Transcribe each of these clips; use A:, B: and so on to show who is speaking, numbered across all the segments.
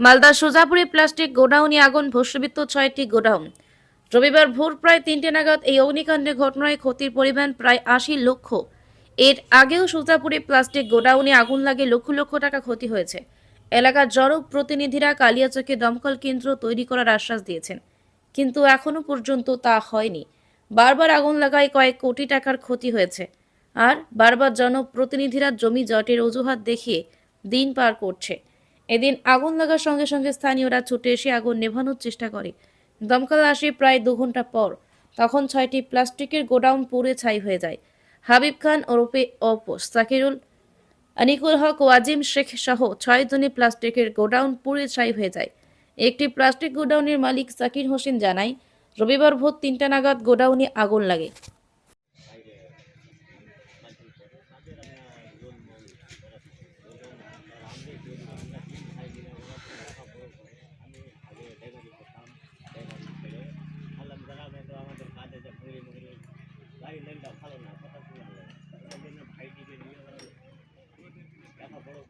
A: Malda সোজাপুরে plastic গোডাউনে আগুন, ভস্মীভূত ছয়টি গোডাউন। রবিবার ভোর প্রায় তিনটে নাগাদ এই অগ্নিকাণ্ডের ঘটনায় ক্ষতির পরিমাণ প্রায় আশি লক্ষ। এর আগেও সোজাপুরে প্লাস্টিক গোডাউনে আগুন লাগে লক্ষ লক্ষ টাকা ক্ষতি হয়েছে। এলাকার জড় প্রতিনিধিরা কালিয়াচকে দমকল কেন্দ্র তৈরি করার আশ্বাস দিয়েছেন। কিন্তু এখনও পর্যন্ত তা হয়নি। বারবার আগুন লাগায় কয়েক কোটি টাকার ক্ষতি হয়েছে। আর বারবার জনপ্রতিনিধিরা জমি জটের অজুহাত দেখিয়ে দিন পার করছে। এদিন আগুন লাগার সঙ্গে সঙ্গে স্থানীয়রা ছুটে এসে আগুন নেভানোর চেষ্টা করে। দমকল আসে প্রায় দু ঘণ্টা পর। তখন ছয়টি প্লাস্টিকের গোডাউন পুড়ে ছাই হয়ে যায়। হাবিব খান ওরফে অপোস, সাকিরুল, আনিকুল হক, ওয়াজিম শেখ সহ ছয়জনই প্লাস্টিকের গোডাউন পুড়ে ছাই হয়ে যায়। একটি প্লাস্টিক গোডাউনের মালিক সাকির হোসেন জানায়, রবিবার ভোর তিনটা নাগাদ গোডাউনে আগুন লাগে।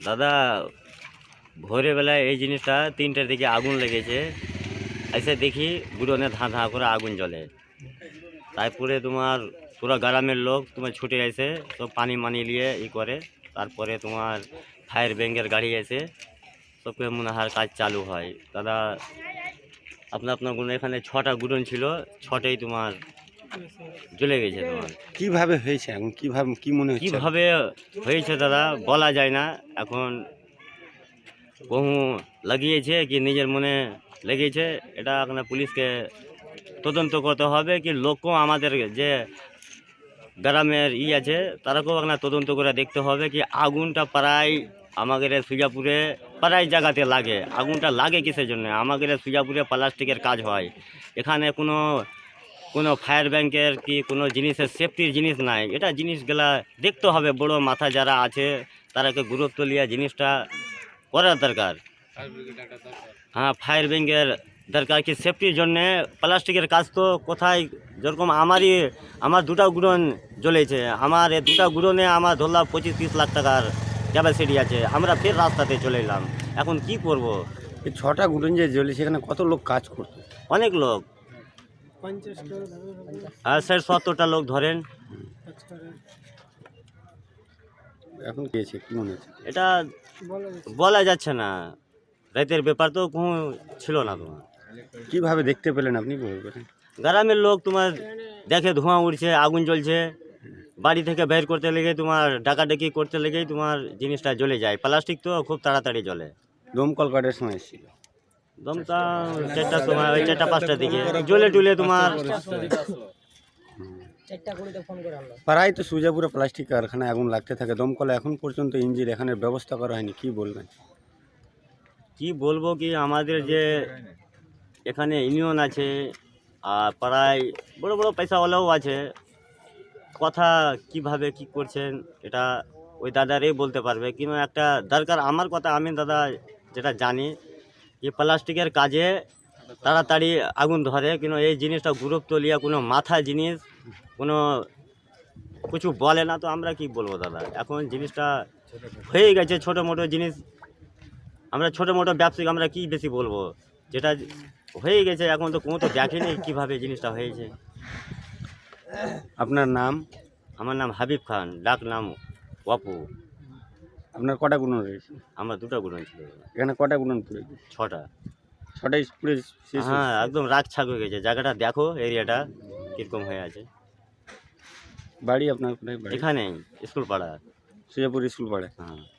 B: দাদা ভোরে বেলায় এই জিনিসটা তিনটার দিকে আগুন লেগেছে। এসে দেখি গুড়নে ধাঁ ধাঁ করে আগুন জ্বলে। তারপরে তোমার পুরো গ্রামের লোক তোমার ছুটে এসে সব পানি মানি নিয়ে ই করে। তারপরে তোমার ফায়ার ব্যাঙ্কের গাড়ি এসে সবকে মনে হয় কাজ চালু হয়। দাদা আপনার আপনার গুণ এখানে ছটা গুড়ন ছিল ছটাই তোমার জ্বলে গেছে তোমার।
C: কীভাবে হয়েছে এখন কীভাবে কি মনে হচ্ছে?
B: কীভাবে হয়েছে দাদা বলা যায় না। এখন বহু লাগিয়েছে কি নিজের মনে লেগেছে, এটা এখন পুলিশকে তদন্ত করতে হবে কি লোকও আমাদের যে গ্রামের ই আছে, তারাকেও এখন তদন্ত করে দেখতে হবে কি আগুনটা প্রায় আমাদের সুজাপুরে প্রায় জায়গাতে লাগে। আগুনটা লাগে কিসের জন্য? আমাদের সুজাপুরে প্লাস্টিকের কাজ হয়। এখানে কোনো কোনো ফায়ার ব্যাংকের কি কোনো জিনিসের সেফটির জিনিস নাই। এটা জিনিসগুলা দেখতে হবে, বড় মাথা যারা আছে তারাকে গুরুত্ব লিয়া জিনিসটা করার দরকার। হ্যাঁ ফায়ার ব্যাংকের দরকার কি সেফটির জন্যে প্লাস্টিকের কাজ তো কোথায়? যেরকম আমারই আমার দুটা গুড়ন জ্বলেছে। আমার এই দুটা গুড়নে আমার ধরলাম পঁচিশ তিরিশ লাখ টাকার ক্যাপাসিটি আছে। আমরা ফের রাস্তাতে চলে এলাম। এখন কি করব?
C: এই ছটা গুডন যে জ্বলে সেখানে কত লোক কাজ করতো?
B: অনেক লোক। আর স্যার সত্তরটা লোক ধরেন।
C: এখন পেয়েছে কি মনে হচ্ছে?
B: এটা বলা যাচ্ছে না। রাতের ব্যাপার তো কোনো ছিল না তোমার।
C: কীভাবে দেখতে পেলেন আপনি? বলবেন
B: গ্রামের লোক তোমার দেখে ধোঁয়া উঠছে আগুন জ্বলছে। বাড়ি থেকে বের করতে লেগে তোমার ডাকাডাকি করতে লেগেই তোমার জিনিসটা জ্বলে যায়। প্লাস্টিক তো খুব তাড়াতাড়ি জ্বলে।
C: দমকল কার্ডের সময় এসেছিল।
B: দমটা চারটার সময় ওই চারটা পাঁচটার দিকে। জ্বলে টুলে তোমার
C: প্রায় তো সুজাপুরে প্লাস্টিক কারখানায় আগুন লাগতে থাকে দমকলে এখন পর্যন্ত ইঞ্জিন এখানে ব্যবস্থা করা হয়নি কি বলবেন?
B: কি বলব কি আমাদের যে এখানে ইউনিয়ন আছে আর প্রায় বড় বড় পয়সাওয়ালাও আছে কথা কীভাবে কি করছেন এটা ওই দাদারই বলতে পারবে কিন্তু একটা দরকার আমার কথা আমি দাদা যেটা জানি যে প্লাস্টিকের কাজে তাড়াতাড়ি আগুন ধরে কিন্তু এই জিনিসটা গুরুত্ব লিয়া কোনো মাথা জিনিস কোনো কিছু বলে না তো আমরা কি বলব দাদা? এখন জিনিসটা হয়ে গেছে ছোটো মোটো জিনিস। আমরা ছোটো মোটো ব্যবসায়িক আমরা কি বেশি বলব? যেটা হয়ে গেছে এখন তো কোনো তো দেখেনি কীভাবে জিনিসটা হয়েছে।
C: আপনার নাম?
B: আমার নাম হাবিব খান ডাক নাম অপু।
C: আপনার কটা গুণন রয়েছে?
B: আমার দুটো গুণন ছিল।
C: এখানে কটা গুণন পড়েছে
B: ছটা।
C: ছটাই পুরো শেষ হয়েছে।
B: হ্যাঁ একদম রাগ ছাগ হয়ে গেছে। জায়গাটা দেখো এরিয়াটা কীরকম হয়ে আছে।
C: বাড়ি আপনার কোথায়? বাড়ি?
B: এখানে স্কুল পাড়া।
C: সুজাপুর স্কুল পাড়ে।
B: হ্যাঁ।